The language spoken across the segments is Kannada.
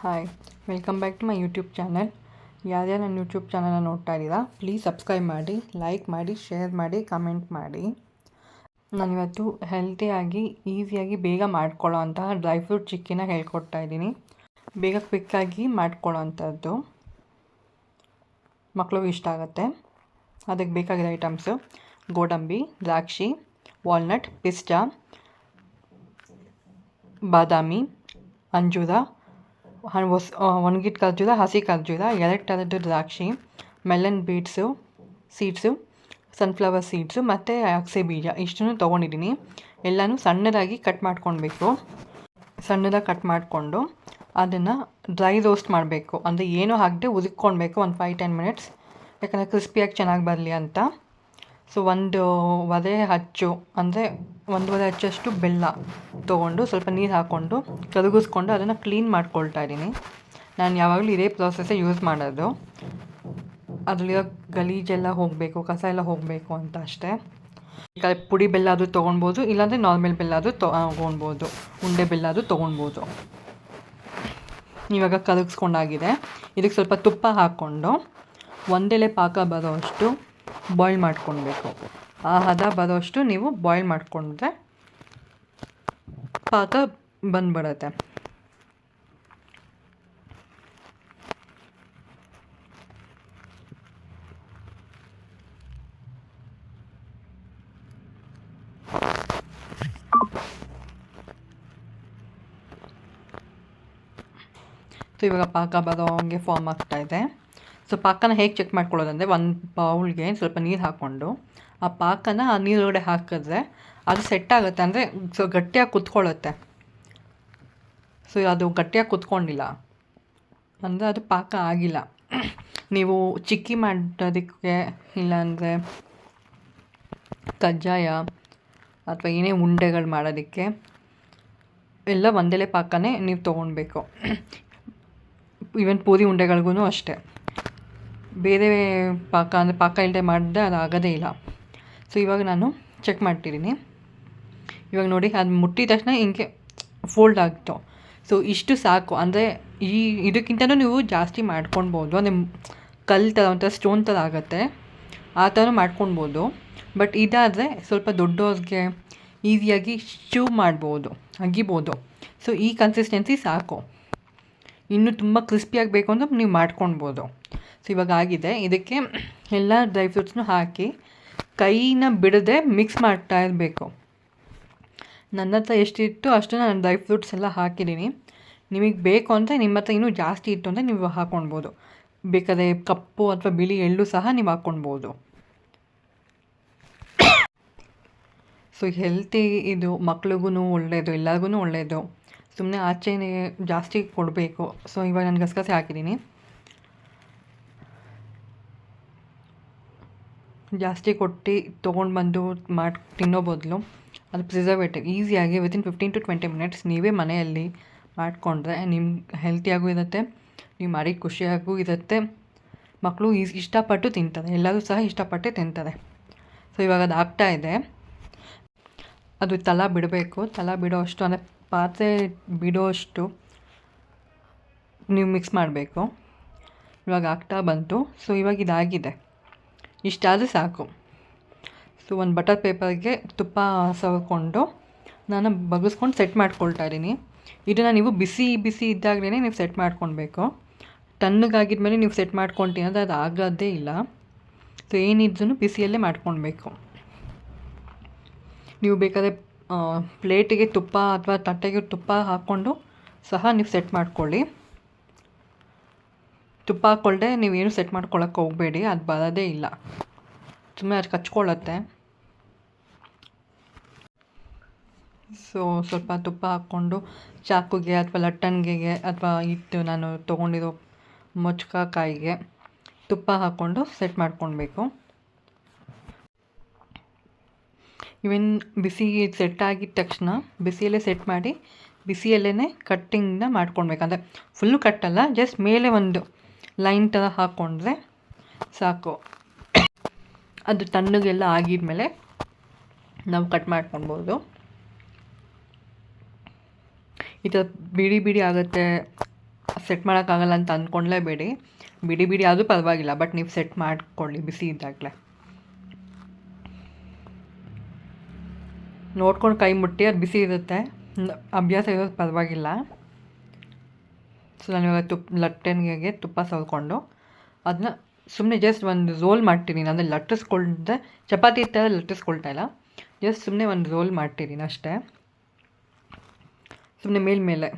Hi welcome back to my YouTube channel ಯಾರ್ಯಾರು ನನ್ನ ಯೂಟ್ಯೂಬ್ ಚಾನಲ್ನ ನೋಡ್ತಾ ಇದ್ದೀರಾ ಪ್ಲೀಸ್ ಸಬ್ಸ್ಕ್ರೈಬ್ ಮಾಡಿ ಲೈಕ್ ಮಾಡಿ ಶೇರ್ ಮಾಡಿ ಕಮೆಂಟ್ ಮಾಡಿ. ನಾನಿವತ್ತು ಹೆಲ್ತಿಯಾಗಿ ಈಸಿಯಾಗಿ ಬೇಗ ಮಾಡ್ಕೊಳ್ಳೋ ಅಂತಹ ಡ್ರೈ ಫ್ರೂಟ್ ಚಿಕ್ಕಿನ ಹೇಳ್ಕೊಡ್ತಾ ಇದ್ದೀನಿ. ಬೇಗ ಕ್ವಿಕ್ಕಾಗಿ ಮಾಡ್ಕೊಳ್ಳೋ ಅಂಥದ್ದು. ಮಕ್ಕಳಿಗೆ ಇಷ್ಟ ಆಗುತ್ತೆ. ಅದಕ್ಕೆ ಬೇಕಾಗಿರೋ ಐಟಮ್ಸು ಗೋಡಂಬಿ, ದ್ರಾಕ್ಷಿ ವಾಲ್ನಟ್ ಪಿಸ್ಟಾ ಬಾದಾಮಿ, ಅಂಜೂರ ಹೊಸ ಒಣಗಿದ ಖರ್ಜೂರ ಹಸಿ ಖರ್ಜೂರ ಎರಡು ಥರದ್ದು ದ್ರಾಕ್ಷಿ, ಮೆಲನ್ ಬೀಡ್ಸು, ಸೀಡ್ಸು, ಸನ್ಫ್ಲವರ್ ಸೀಡ್ಸು ಮತ್ತು ಅಗಸೆ ಬೀಜ, ಇಷ್ಟನ್ನು ತೊಗೊಂಡಿದ್ದೀನಿ ಎಲ್ಲನೂ ಸಣ್ಣದಾಗಿ ಕಟ್ ಮಾಡ್ಕೊಳ್ಬೇಕು ಸಣ್ಣದಾಗಿ ಕಟ್ ಮಾಡಿಕೊಂಡು ಅದನ್ನು ಡ್ರೈ ರೋಸ್ಟ್ ಮಾಡಬೇಕು. ಅಂದರೆ ಏನೂ ಹಾಕದೆ ಉದುಕ್ಕೊಳ್ಬೇಕು ಒಂದು ಫೈವ್ ಟೆನ್ ಮಿನಿಟ್ಸ್ ಯಾಕಂದರೆ ಕ್ರಿಸ್ಪಿಯಾಗಿ ಚೆನ್ನಾಗಿ ಬರಲಿ ಅಂತ. ಸೊ ಒಂದು ಒದೆ ಹಚ್ಚು, ಅಂದರೆ ಒಂದೂವರೆ ಹಚ್ಚಷ್ಟು ಬೆಲ್ಲ ತೊಗೊಂಡು ಸ್ವಲ್ಪ ನೀರು ಹಾಕ್ಕೊಂಡು ಕರಗಿಸ್ಕೊಂಡು ಅದನ್ನು ಕ್ಲೀನ್ ಮಾಡ್ಕೊಳ್ತಾ ಇದ್ದೀನಿ. ನಾನು ಯಾವಾಗಲೂ ಇದೇ ಪ್ರೊಸೆಸ್ಸೇ ಯೂಸ್ ಮಾಡೋದು. ಅದರಲ್ಲಿರೋ ಗಲೀಜೆಲ್ಲ ಹೋಗಬೇಕು, ಕಸ ಎಲ್ಲ ಹೋಗಬೇಕು ಅಂತ ಅಷ್ಟೇ. ಪುಡಿ ಬೆಲ್ಲ ಆದರೂ ತೊಗೊಳ್ಬೋದು ಇಲ್ಲಾಂದರೆ ನಾರ್ಮಲ್ ಬೆಲ್ಲ ಆದರೂ ತೊಗೊಳ್ಬೋದು ಉಂಡೆ ಬೆಲ್ಲ ಆದರೂ ತೊಗೊಳ್ಬೋದು ಇವಾಗ ಕರಗಿಸ್ಕೊಂಡಾಗಿದೆ. ಇದಕ್ಕೆ ಸ್ವಲ್ಪ ತುಪ್ಪ ಹಾಕ್ಕೊಂಡು ಒಂದೆಲೆ ಪಾಕ ಬರೋವಷ್ಟು ಬಾಯ್ಲ್ ಮಾಡ್ಕೊಳ್ಬೇಕು. ಆ ಹದ ಬರೋಷ್ಟು ನೀವು ಬಾಯ್ಲ್ ಮಾಡಿಕೊಂಡ್ರೆ ಪಾಕ ಬಂದ್ಬಿಡುತ್ತೆ. ಇವಾಗ ಪಾಕ ಬರೋ ಹಂಗೆ ಫಾರ್ಮ್ ಆಗ್ತಾ ಇದೆ. ಸೊ ಪಾಕನ ಹೇಗೆ ಚೆಕ್ ಮಾಡ್ಕೊಳ್ಳೋದಂದರೆ ಒಂದು ಬೌಲ್ಗೆ ಸ್ವಲ್ಪ ನೀರು ಹಾಕ್ಕೊಂಡು, ಆ ಪಾಕನ ಆ ನೀರೊಳಗಡೆ ಹಾಕಿದ್ರೆ ಅದು ಸೆಟ್ ಆಗುತ್ತೆ. ಅಂದರೆ ಸೊ ಗಟ್ಟಿಯಾಗಿ ಕುತ್ಕೊಳ್ಳುತ್ತೆ. ಸೊ ಅದು ಗಟ್ಟಿಯಾಗಿ ಕುತ್ಕೊಂಡಿಲ್ಲ. ಅಂದರೆ ಅದು ಪಾಕ ಆಗಿಲ್ಲ. ನೀವು ಚಿಕ್ಕಿ ಮಾಡೋದಕ್ಕೆ ಇಲ್ಲಾಂದರೆ ಕಜ್ಜಾಯ ಅಥವಾ ಏನೇ ಉಂಡೆಗಳು ಮಾಡೋದಕ್ಕೆ ಎಲ್ಲ ಒಂದೆಲೆ ಪಾಕನೇ ನೀವು ತೊಗೊಳ್ಬೇಕು ಈವನ್ ಪೂರಿ ಉಂಡೆಗಳಿಗೂ ಅಷ್ಟೇ. ಬೇರೆ ಪಾಕ ಅಂದರೆ ಪಾಕ ಇಲ್ಲದೆ ಮಾಡಿದ್ರೆ ಅದು ಆಗೋದೇ ಇಲ್ಲ. ಸೊ ಇವಾಗ ನಾನು ಚೆಕ್ ಮಾಡ್ತಿದ್ದೀನಿ. ಇವಾಗ ನೋಡಿ, ಅದು ಮುಟ್ಟಿದ ತಕ್ಷಣ ಹಿಂಗೆ ಫೋಲ್ಡ್ ಆಗ್ತು ಸೊ ಇಷ್ಟು ಸಾಕು. ಅಂದರೆ ಈ ಇದಕ್ಕಿಂತನೂ ನೀವು ಜಾಸ್ತಿ ಮಾಡ್ಕೊಳ್ಬೋದು. ಅಂದರೆ ಕಲ್ಲು ಥರ ಒಂಥರ ಸ್ಟೋನ್ ಥರ ಆಗುತ್ತೆ. ಆ ಥರ ಮಾಡ್ಕೊಳ್ಬೋದು. ಬಟ್ ಇದಾದರೆ ಸ್ವಲ್ಪ ದೊಡ್ಡವ್ರಿಗೆ ಈಸಿಯಾಗಿ ಶೂ ಮಾಡ್ಬೋದು, ಅಗಿಬೋದು. ಸೊ ಈ ಕನ್ಸಿಸ್ಟೆನ್ಸಿ ಸಾಕು. ಇನ್ನೂ ತುಂಬ ಕ್ರಿಸ್ಪಿಯಾಗಬೇಕು ಅಂದ್ರೆ ನೀವು ಮಾಡ್ಕೊಳ್ಬೋದು. ಸೊ ಇವಾಗ ಆಗಿದೆ. ಇದಕ್ಕೆ ಎಲ್ಲ ಡ್ರೈ ಫ್ರೂಟ್ಸ್ನು ಹಾಕಿ ಕೈನ ಬಿಡದೆ ಮಿಕ್ಸ್ ಮಾಡ್ತಾ ಇರಬೇಕು. ನನ್ನ ಹತ್ರ ಎಷ್ಟಿತ್ತು ಅಷ್ಟು ನಾನು ಡ್ರೈ ಫ್ರೂಟ್ಸ್ ಎಲ್ಲ ಹಾಕಿದ್ದೀನಿ. ನಿಮಗೆ ಬೇಕು ಅಂದರೆ ನಿಮ್ಮ ಹತ್ರ ಇನ್ನೂ ಜಾಸ್ತಿ ಇತ್ತು ಅಂದರೆ ನೀವು ಹಾಕ್ಕೊಳ್ಬೋದು ಬೇಕಾದರೆ ಕಪ್ಪು ಅಥವಾ ಬಿಳಿ ಎಳ್ಳು ಸಹ ನೀವು ಹಾಕ್ಕೊಳ್ಬೋದು ಸೊ ಹೆಲ್ತಿ ಇದು ಮಕ್ಳಿಗೂ ಒಳ್ಳೆಯದು ಎಲ್ಲರಿಗೂ ಒಳ್ಳೆಯದು ಸುಮ್ಮನೆ ಆಚೆನೇ ಜಾಸ್ತಿ ಕೊಡಬೇಕು. ಸೊ ಇವಾಗ ನಾನು ಗಸಗಸೆ ಹಾಕಿದ್ದೀನಿ. ಜಾಸ್ತಿ ಕೊಟ್ಟು ತೊಗೊಂಡು ಬಂದು ಮಾಡಿ, ತಿನ್ನೋ ಬದಲು ಅದು ಪ್ರಿಸರ್ವೇಟಿವ್ ಈಸಿಯಾಗಿ within fifteen to twenty minutes ನೀವೇ ಮನೆಯಲ್ಲಿ ಮಾಡಿಕೊಂಡ್ರೆ ನಿಮ್ಮ ಹೆಲ್ತಿಯಾಗೂ ಇರುತ್ತೆ, ನೀವು ಮಾಡಿ ಖುಷಿಯಾಗೂ ಇರುತ್ತೆ. ಮಕ್ಕಳು ಈಸ್ ಇಷ್ಟಪಟ್ಟು ತಿಂತಾರೆ, ಎಲ್ಲರೂ ಸಹ ಇಷ್ಟಪಟ್ಟೆ ತಿಂತಾರೆ. ಸೊ ಇವಾಗ ಅದು ಆಗ್ತಾ ಇದೆ. ಅದು ತಲ ಬಿಡಬೇಕು, ತಲ ಬಿಡೋ ಅಷ್ಟು ಅಂದರೆ ಪಾತ್ರೆ ಬಿಡೋಷ್ಟು ನೀವು ಮಿಕ್ಸ್ ಮಾಡಬೇಕು. ಇವಾಗ ಆಗ್ತಾ ಬಂತು. ಸೊ ಇವಾಗ ಇದಾಗಿದೆ. ಇಷ್ಟಾದರೆ ಸಾಕು. ಸೊ ಒಂದು ಬಟರ್ ಪೇಪರ್ಗೆ ತುಪ್ಪ ಸವರ್ಕೊಂಡು ನಾನು ಬಗ್ಗಿಸ್ಕೊಂಡು ಸೆಟ್ ಮಾಡ್ಕೊಳ್ತಾ ಇದ್ದೀನಿ. ಇದನ್ನು ನೀವು ಬಿಸಿ ಬಿಸಿ ಇದ್ದಾಗಲೇ ನೀವು ಸೆಟ್ ಮಾಡ್ಕೊಳ್ಬೇಕು. ತಣ್ಣಗಾಗಿದ್ಮೇಲೆ ನೀವು ಸೆಟ್ ಮಾಡ್ಕೊಳ್ತೀನಿ ಅಂದರೆ ಅದು ಆಗೋದೇ ಇಲ್ಲ. ಸೊ ಏನಿದ್ರು ಬಿಸಿಯಲ್ಲೇ ಮಾಡ್ಕೊಳ್ಬೇಕು. ನೀವು ಬೇಕಾದರೆ ಪ್ಲೇಟಿಗೆ ತುಪ್ಪ ಅಥವಾ ತಟ್ಟೆಗೆ ತುಪ್ಪ ಹಾಕ್ಕೊಂಡು ಸಹ ನೀವು ಸೆಟ್ ಮಾಡ್ಕೊಳ್ಳಿ. ತುಪ್ಪ ಹಾಕ್ಕೊಳ್ಳದೆ ನೀವೇನು ಸೆಟ್ ಮಾಡ್ಕೊಳಕ್ಕೆ ಹೋಗಬೇಡಿ, ಅದು ಬರೋದೇ ಇಲ್ಲ. ಸುಮ್ಮನೆ ಅದು ಕಚ್ಕೊಳ್ಳುತ್ತೆ. ಸೊ ಸ್ವಲ್ಪ ತುಪ್ಪ ಹಾಕ್ಕೊಂಡು ಚಾಕುಗೆ ಅಥವಾ ಲಟ್ಟಣಿಗೆಗೆ ಅಥವಾ ಇತ್ತು ನಾನು ತೊಗೊಂಡಿರೋ ಕಾಯಿಗೆ ತುಪ್ಪ ಹಾಕ್ಕೊಂಡು ಸೆಟ್ ಮಾಡ್ಕೊಳ್ಬೇಕು. ಇವನ್ ಬಿಸಿ ಸೆಟ್ ಆಗಿದ ತಕ್ಷಣ ಬಿಸಿಯಲ್ಲೇ ಸೆಟ್ ಮಾಡಿ ಬಿಸಿಯಲ್ಲೇ ಕಟ್ಟಿಂಗ್ನ ಮಾಡ್ಕೊಳ್ಬೇಕು. ಅಂದರೆ ಫುಲ್ಲು ಕಟ್ಟಲ್ಲ ಜಸ್ಟ್ ಮೇಲೆ ಒಂದು ಲೈನ್ ಥರ ಹಾಕ್ಕೊಂಡ್ರೆ ಸಾಕು. ಅದು ತಣ್ಣಗೆಲ್ಲ ಆಗಿದ್ಮೇಲೆ ನಾವು ಕಟ್ ಮಾಡ್ಕೊಳ್ಬೋದು. ಈ ಥರ ಬಿಡಿ ಬಿಡಿ ಆಗುತ್ತೆ ಸೆಟ್ ಮಾಡೋಕ್ಕಾಗಲ್ಲ ಅಂತ ಅಂದ್ಕೊಂಡ್ಲೇಬೇಡಿ ಬಿಡಿ ಬಿಡಿ ಆದರೂ ಪರವಾಗಿಲ್ಲ ಬಟ್ ನೀವು ಸೆಟ್ ಮಾಡಿಕೊಳ್ಳಿ ಬಿಸಿ ಇದ್ದಾಗಲೇ. ನೋಡ್ಕೊಂಡು ಕೈ ಮುಟ್ಟಿ, ಅದು ಬಿಸಿ ಇರುತ್ತೆ. ಅಭ್ಯಾಸ ಇರೋದು ಪರವಾಗಿಲ್ಲ. ಸೊ ನಾನು ಇವಾಗ ತುಪ್ಪ ಲಟ್ಟಣಿಗೆ ತುಪ್ಪ ಸವರ್ಕೊಂಡು ಅದನ್ನ ಸುಮ್ಮನೆ ಜಸ್ಟ್ ಒಂದು ರೋಲ್ ಮಾಡ್ತೀನಿ. ಅಂದರೆ ಲಟ್ಟಿಸ್ಕೊಳ್ದೆ, ಚಪಾತಿ ಥರ ಲಟ್ಟಿಸ್ಕೊಳ್ತಾ ಇಲ್ಲ. ಜಸ್ಟ್ ಸುಮ್ಮನೆ ಒಂದು ರೋಲ್ ಮಾಡ್ತಿದ್ದೀನಿ ಅಷ್ಟೇ. ಸುಮ್ಮನೆ ಮೇಲ್ಮೇಲೆ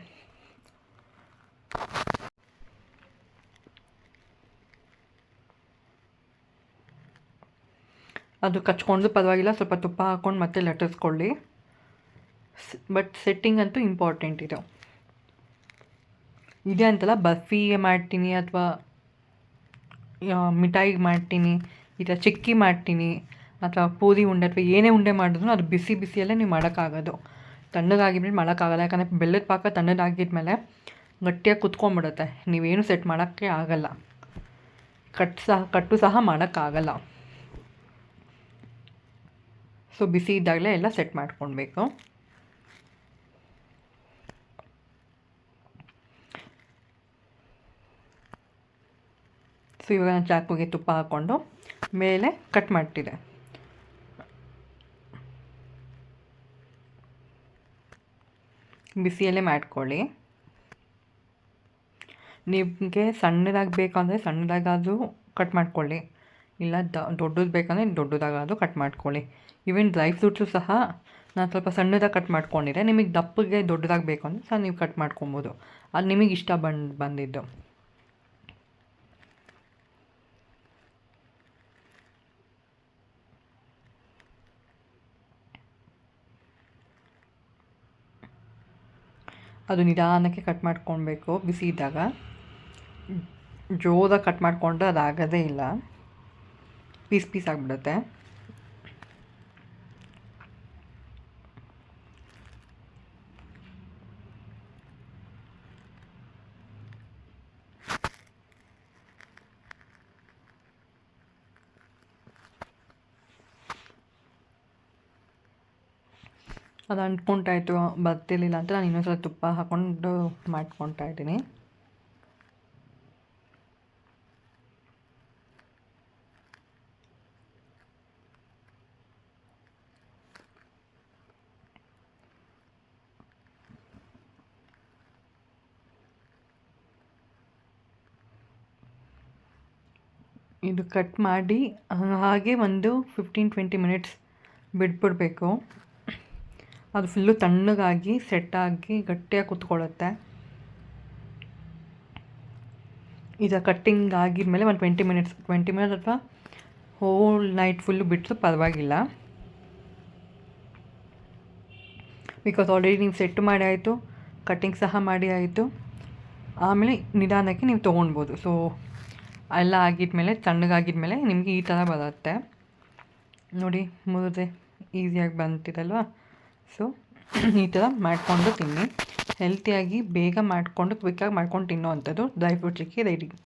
ಅದು ಕಚ್ಕೊಂಡು ಪರವಾಗಿಲ್ಲ, ಸ್ವಲ್ಪ ತುಪ್ಪ ಹಾಕ್ಕೊಂಡು ಮತ್ತೆ ಲಟ್ಟಿಸ್ಕೊಳ್ಳಿ. ಬಟ್ ಸೆಟ್ಟಿಂಗ್ ಅಂತೂ ಇಂಪಾರ್ಟೆಂಟ್ ಇದು. ಇದೆ ಅಂತಲ್ಲ ಬರ್ಫಿಗೆ ಮಾಡ್ತೀನಿ ಅಥವಾ ಮಿಠಾಯಿಗೆ ಮಾಡ್ತೀನಿ, ಈ ಥರ ಚಿಕ್ಕಿ ಮಾಡ್ತೀನಿ, ಅಥವಾ ಪೂರಿ ಉಂಡೆ ಅಥವಾ ಏನೇ ಉಂಡೆ ಮಾಡಿದ್ರು ಅದು ಬಿಸಿ ಬಿಸಿಯಲ್ಲೇ ನೀವು ಮಾಡೋಕ್ಕಾಗೋದು. ತಣ್ಣಗಾಗಿದ್ಮೇಲೆ ಮಾಡೋಕ್ಕಾಗಲ್ಲ, ಯಾಕಂದರೆ ಬೆಲ್ಲದ ಪಾಕ ತಣ್ಣದಾಗಿದ್ಮೇಲೆ ಗಟ್ಟಿಯಾಗಿ ಕುತ್ಕೊಂಡ್ಬಿಡುತ್ತೆ. ನೀವೇನು ಸೆಟ್ ಮಾಡೋಕ್ಕೆ ಆಗಲ್ಲ. ಕಟ್ ಸಹ, ಕಟ್ಟು ಸಹ ಮಾಡೋಕ್ಕಾಗಲ್ಲ. ಸೊ, ಬಿಸಿ ಇದ್ದಾಗಲೇ ಎಲ್ಲ ಸೆಟ್ ಮಾಡ್ಕೊಳ್ಬೇಕು. ಇವಾಗ ನಾನು ಚಾಕುಗೆ ತುಪ್ಪ ಹಾಕ್ಕೊಂಡು ಮೇಲೆ ಕಟ್ ಮಾಡ್ತಿದ್ದೆ ಬಿಸಿಯಲ್ಲೇ ಮಾಡ್ಕೊಳ್ಳಿ. ನಿಮಗೆ ಸಣ್ಣದಾಗಿ ಬೇಕಂದರೆ ಸಣ್ಣದಾಗಾದರೂ ಕಟ್ ಮಾಡ್ಕೊಳ್ಳಿ. ಇಲ್ಲ ದ, ದೊಡ್ಡದು ಬೇಕಂದರೆ ದೊಡ್ಡದಾಗಾದರೂ ಕಟ್ ಮಾಡ್ಕೊಳ್ಳಿ. ಈವನ್ ಡ್ರೈ ಫ್ರೂಟ್ಸು ಸಹ ನಾನು ಸ್ವಲ್ಪ ಸಣ್ಣದಾಗಿ ಕಟ್ ಮಾಡ್ಕೊಂಡಿದ್ದೆ. ನಿಮಗೆ ದಪ್ಪಗೆ ದೊಡ್ಡದಾಗಿ ಬೇಕು ಅಂದರೆ ಸಹ ನೀವು ಕಟ್ ಮಾಡ್ಕೊಬೋದು. ಅದು ನಿಮಗೆ ಇಷ್ಟ ಬಂದು, ಬಂದಿದ್ದು. ಅದು ನಿಧಾನಕ್ಕೆ ಕಟ್ ಮಾಡ್ಕೊಳ್ಬೇಕು. ಬಿಸಿ ಇದ್ದಾಗ. ಜೋರಾಗಿ ಕಟ್ ಮಾಡಿಕೊಂಡ್ರೆ ಅದು ಆಗೋದೇ ಇಲ್ಲ. ಪೀಸ್ ಪೀಸ್ ಆಗಿಬಿಡುತ್ತೆ. ಅದು ಅಂಟ್ಕೊಂತಾಯಿತ್ತು ಬರ್ತಿರ್ಲಿಲ್ಲ ಅಂತ ನಾನು ಇನ್ನೊಂದು ಸಲ ತುಪ್ಪ ಹಾಕ್ಕೊಂಡು ಮಾಡ್ಕೊತಾ ಇದ್ದೀನಿ. ಇದು ಕಟ್ ಮಾಡಿ ಹಾಗೆ ಒಂದು ಫಿಫ್ಟೀನ್ ಟ್ವೆಂಟಿ ಮಿನಿಟ್ಸ್ ಬಿಟ್ಬಿಡಬೇಕು. ಅದು ಫುಲ್ಲು ತಣ್ಣಗಾಗಿ, ಸೆಟ್ಟಾಗಿ ಗಟ್ಟಿಯಾಗಿ ಕುತ್ಕೊಳ್ಳುತ್ತೆ. ಇದು ಕಟ್ಟಿಂಗ್ ಆಗಿದ್ಮೇಲೆ ಒಂದು ಟ್ವೆಂಟಿ ಮಿನಿಟ್ಸ್ ಟ್ವೆಂಟಿ ಮಿನಿಟ್ಸ್ ಅಥವಾ ಹೋಲ್ ನೈಟ್ ಫುಲ್ಲು ಬಿಟ್ಟರು ಪರವಾಗಿಲ್ಲ. ಬಿಕಾಸ್ ಆಲ್ರೆಡಿ ನೀವು ಸೆಟ್ ಮಾಡಿ ಆಯಿತು, ಕಟ್ಟಿಂಗ್ ಸಹ ಮಾಡಿ ಆಯಿತು. ಆಮೇಲೆ ನಿಧಾನಕ್ಕೆ ನೀವು ತೊಗೊಳ್ಬೋದು. ಸೊ ಎಲ್ಲ ಆಗಿದ್ಮೇಲೆ, ತಣ್ಣಗಾಗಿದ್ಮೇಲೆ ನಿಮಗೆ ಈ ಥರ ಬರುತ್ತೆ. ನೋಡಿ, ಮುರಿದೆ ಈಸಿಯಾಗಿ ಬಂತಿದಲ್ವಾ ಸೊ ಈ ಥರ ಮಾಡಿಕೊಂಡು ತಿನ್ನಿ. ಹೆಲ್ತಿಯಾಗಿ ಬೇಗ ಮಾಡಿಕೊಂಡು ಕ್ವಿಕ್ಕಾಗಿ ಮಾಡ್ಕೊಂಡು ತಿನ್ನೋ ಅಂಥದ್ದು ಡ್ರೈ ಫ್ರೂಟ್ಸಿಗೆ ರೆಡಿ